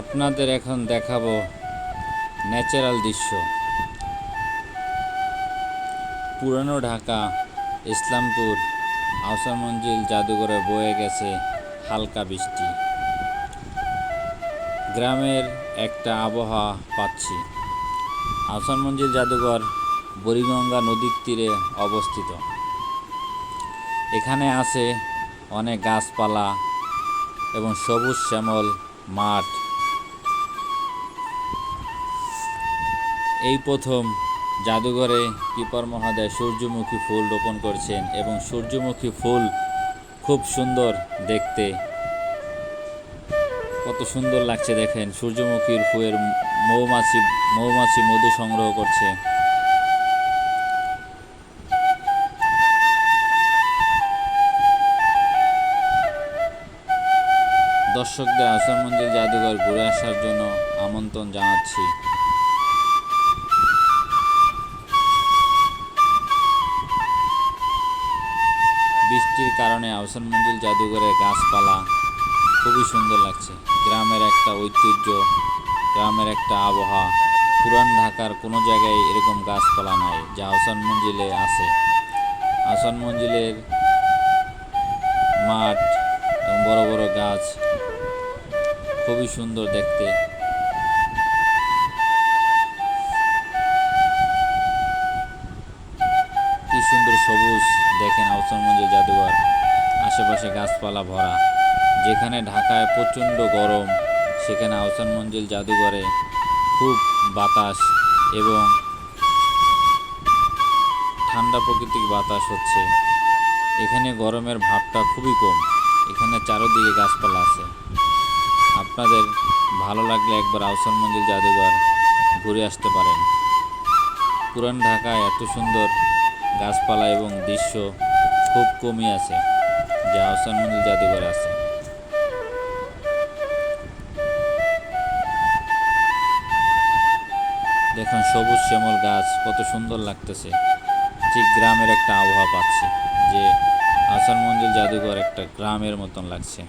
আপনাদের এখন দেখাবো ন্যাচারাল দৃশ্য। পুরানো ঢাকা, ইসলামপুর আহসান মঞ্জিল জাদুঘরে বয়ে গেছে হালকা বৃষ্টি। গ্রামের একটা আবহাওয়া পাচ্ছি। আহসান মঞ্জিল জাদুঘর বুড়িগঙ্গা নদীর তীরে অবস্থিত। এখানে আছে অনেক গাছপালা এবং সবুজ শ্যামল মাঠ। এই প্রথম জাদুঘরে কিপার মহাদয় সূর্যমুখী ফুল রোপণ করছেন এবং সূর্যমুখী ফুল খুব সুন্দর দেখতে। কত সুন্দর লাগছে দেখেন, সূর্যমুখীর ফুলের মৌমাছি মৌমাছি মধু সংগ্রহ করছে। দর্শকদের আসাম মন্দির জাদুঘর ঘুরে আসার জন্য আমন্ত্রণ জানাচ্ছি। বৃষ্টির কারণে আহসান মঞ্জিল জাদুঘরের গাছপালা খুবই সুন্দর লাগছে। গ্রামের একটা ঐতিহ্য, গ্রামের একটা আবহাওয়া। পুরান ঢাকার কোনো জায়গায় এরকম গাছপালা নাই যা আহসান মঞ্জিলে আছে। আহসান মঞ্জিলের মাঠ বড় বড় গাছ খুবই সুন্দর দেখতে। দেখেন আহসান মঞ্জিল জাদুঘর, আশেপাশে গাছপালা ভরা। যেখানে ঢাকায় প্রচণ্ড গরম, সেখানে আহসান মঞ্জিল জাদুঘরে খুব বাতাস এবং ঠান্ডা প্রকৃতিক বাতাস হচ্ছে। এখানে গরমের ভাবটা খুবই কম। এখানে চারোদিকে গাছপালা আছে। আপনাদের ভালো লাগলে একবার আহসান মঞ্জিল জাদুঘর ঘুরে আসতে পারেন। পুরান ঢাকায় এত সুন্দর গাছপালা এবং দৃশ্য খুব কমই আছে, যা আহসান মঞ্জিল জাদুঘরে আছে। দেখুন, সবুজ শ্যামল গাছ, কত সুন্দর লাগতেছে। ঠিক গ্রামের একটা আবহাওয়া পাচ্ছি, যে আসান মঞ্জিল জাদুঘর একটা গ্রামের মতন লাগছে।